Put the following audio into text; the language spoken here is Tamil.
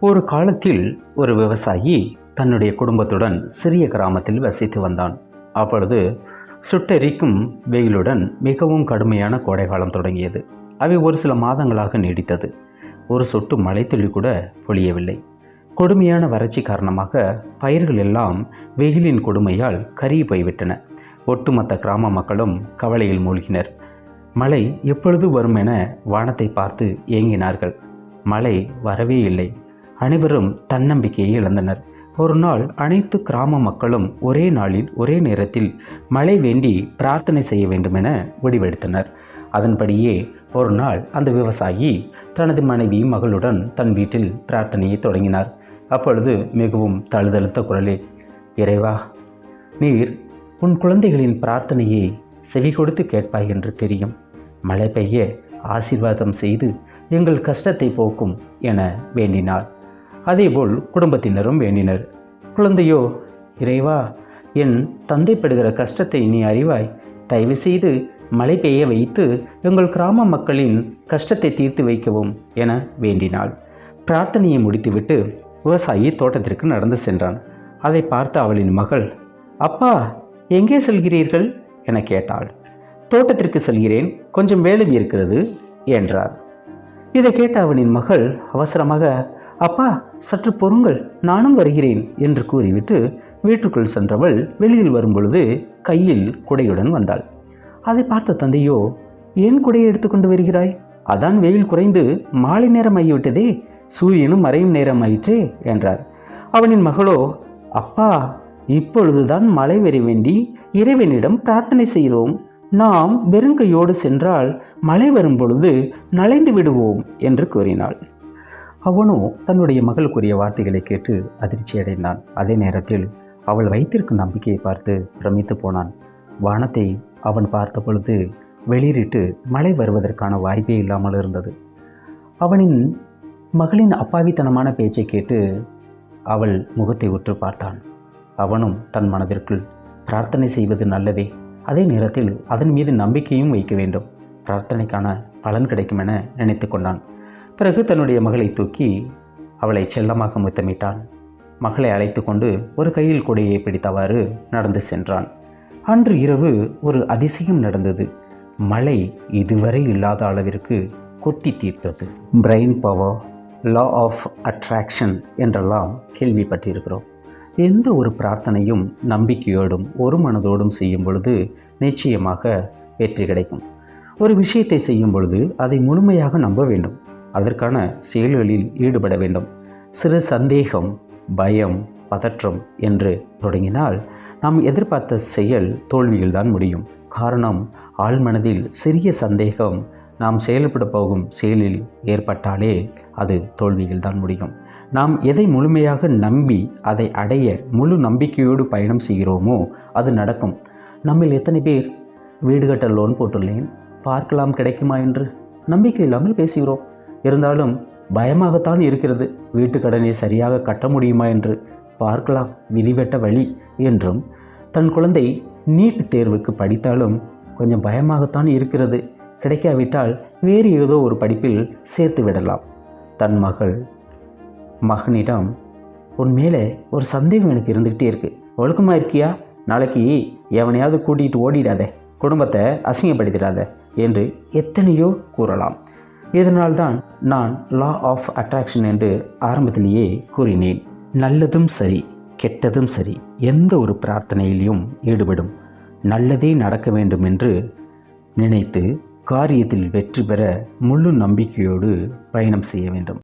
ஒரு காலத்தில் ஒரு விவசாயி தன்னுடைய குடும்பத்துடன் சிறிய கிராமத்தில் வசித்து வந்தான். அப்பொழுது சுட்டெரிக்கும் வெயிலுடன் மிகவும் கடுமையான கோடைகாலம் தொடங்கியது. அவை ஒரு சில மாதங்களாக நீடித்தது. ஒரு சொட்டு மழைத்துளி கூட பொழியவில்லை. கொடுமையான வறட்சி காரணமாக பயிர்கள் எல்லாம் வெயிலின் கொடுமையால் கருகி போய்விட்டன. ஒட்டுமொத்த கிராம மக்களும் கவலையில் மூழ்கினர். மழை எப்பொழுது வரும் என வானத்தை பார்த்து ஏங்கினார்கள். மழை வரவே இல்லை. அனைவரும் தன்னம்பிக்கையை இழந்தனர். ஒரு நாள் அனைத்து கிராம மக்களும் ஒரே நாளில் ஒரே நேரத்தில் மழை வேண்டி பிரார்த்தனை செய்ய வேண்டுமென முடிவெடுத்தனர். அதன்படியே ஒரு நாள் அந்த விவசாயி தனது மனைவி மகளுடன் தன் வீட்டில் பிரார்த்தனையை தொடங்கினார். அப்பொழுது மிகவும் தழுதழுத்த குரலில் இறைவா நீர் உன் குழந்தைகளின் பிரார்த்தனையை செவி கொடுத்து கேட்பாய் என்று தெரியும். மழை பெய்ய ஆசீர்வாதம் செய்து எங்கள் கஷ்டத்தை போக்கும் என வேண்டினார். அதேபோல் குடும்பத்தினரும் வேண்டினர். குழந்தையோ இறைவா என் தந்தை படுகிற கஷ்டத்தை நீ அறிவாய். தயவு செய்து மழை பெய்ய வைத்து எங்கள் கிராம மக்களின் கஷ்டத்தை தீர்த்து வைக்கவும் என வேண்டினாள். பிரார்த்தனையை முடித்துவிட்டு விவசாயி தோட்டத்திற்கு நடந்து சென்றான். அதை பார்த்த அவளின் மகள் அப்பா எங்கே செல்கிறீர்கள்? என கேட்டாள். தோட்டத்திற்கு செல்கிறேன் கொஞ்சம் வேலை இருக்கிறது என்றார். இதை கேட்ட அவனின் மகள் அவசரமாக அப்பா சற்று பொறுங்கள் நானும் வருகிறேன் என்று கூறிவிட்டு வீட்டுக்குள் சென்றவள் வெளியில் வரும்பொழுது கையில் குடையுடன் வந்தாள். அதை பார்த்த தந்தையோ ஏன் குடையை எடுத்துக்கொண்டு வருகிறாய்? அதான் வெயில் குறைந்து மாலை நேரம் ஆகிவிட்டதே சூரியனும் மறையும் நேரம் ஆயிற்றே என்றார். அவனின் மகளோ அப்பா இப்பொழுதுதான் மழை வர வேண்டி இறைவனிடம் பிரார்த்தனை செய்தோம். நாம் வெறுங்கையோடு சென்றால் மழை வரும் பொழுது நலைந்து விடுவோம் என்று கூறினாள். அவனோ தன்னுடைய மகளுக்குரிய வார்த்தைகளை கேட்டு அதிர்ச்சி அடைந்தான் அதே நேரத்தில் அவள் வைத்திருக்கும் நம்பிக்கையை பார்த்து பிரமித்து போனான். வானத்தை அவன் பார்த்த பொழுது வெளியிட்டு மழை வருவதற்கான வாய்ப்பே இல்லாமல் இருந்தது. அவனின் மகளின் அப்பாவித்தனமான பேச்சை கேட்டு அவள் முகத்தை உற்று பார்த்தான். அவனும் தன் மனதிற்குள் பிரார்த்தனை செய்வது நல்லதே. அதே நேரத்தில் அதன் மீது நம்பிக்கையும் வைக்க வேண்டும். பிரார்த்தனைக்கான பலன் கிடைக்கும் என நினைத்து கொண்டான். பிறகு தன்னுடைய மகளை தூக்கி அவளை செல்லமாக முத்தமிட்டான். மகளை அழைத்து கொண்டு ஒரு கையில் கொடியை பிடித்தவாறு நடந்து சென்றான். அன்று இரவு ஒரு அதிசயம் நடந்தது. மழை இதுவரை இல்லாத அளவிற்கு கொட்டி தீர்த்தது. Brain power law of attraction என்றெல்லாம் கேள்விப்பட்டிருக்கிறோம். எந்த ஒரு பிரார்த்தனையும் நம்பிக்கையோடும் ஒரு மனதோடும் செய்யும் பொழுது நிச்சயமாக வெற்றி கிடைக்கும். ஒரு விஷயத்தை செய்யும் பொழுது அதை முழுமையாக நம்ப வேண்டும். அதற்கான செயல்களில் ஈடுபட வேண்டும். சிறு சந்தேகம் பயம் பதற்றம் என்று தொடங்கினால் நாம் எதிர்பார்த்த செயல் தோல்வியில்தான் முடியும். காரணம் ஆழ்மனதில் சிறிய சந்தேகம் நாம் செயல்பட போகும் செயலில் ஏற்பட்டாலே அது தோல்வியில்தான் முடியும். நாம் எதை முழுமையாக நம்பி அதை அடைய முழு நம்பிக்கையோடு பயணம் செய்கிறோமோ அது நடக்கும். நம்மில் எத்தனை பேர் வீடு கட்ட லோன் போட்டுள்ளேன்? பார்க்கலாம் கிடைக்குமா என்று நம்பிக்கை இல்லாமல் பேசுகிறோம். இருந்தாலும் பயமாகத்தான் இருக்கிறது. வீட்டு கடனை சரியாக கட்ட முடியுமா என்று பார்க்கலாம். விதிவெட்ட வழி என்றும் தன் குழந்தை நீட் தேர்வுக்கு படித்தாலும் கொஞ்சம் பயமாகத்தான் இருக்கிறது. கிடைக்காவிட்டால் வேறு ஏதோ ஒரு படிப்பில் சேர்த்து விடலாம். தன் மகள் மகனிடம் உன் மேலே ஒரு சந்தேகம் எனக்கு இருந்துக்கிட்டே இருக்குது ஒழுக்கமாக இருக்கியா? நாளைக்கு எவனையாவது கூட்டிகிட்டு ஓடிடாத. குடும்பத்தை அசிங்கப்படுத்திடாத என்று எத்தனையோ கூறலாம். இதனால்தான் நான் லா ஆஃப் அட்ராக்ஷன் என்று ஆரம்பத்திலேயே கூறினேன். நல்லதும் சரி கெட்டதும் சரி எந்த ஒரு பிரார்த்தனையிலையும் ஈடுபடும். நல்லதே நடக்க வேண்டும் என்று நினைத்து காரியத்தில் வெற்றி பெற முழு நம்பிக்கையோடு பயணம் செய்ய வேண்டும்.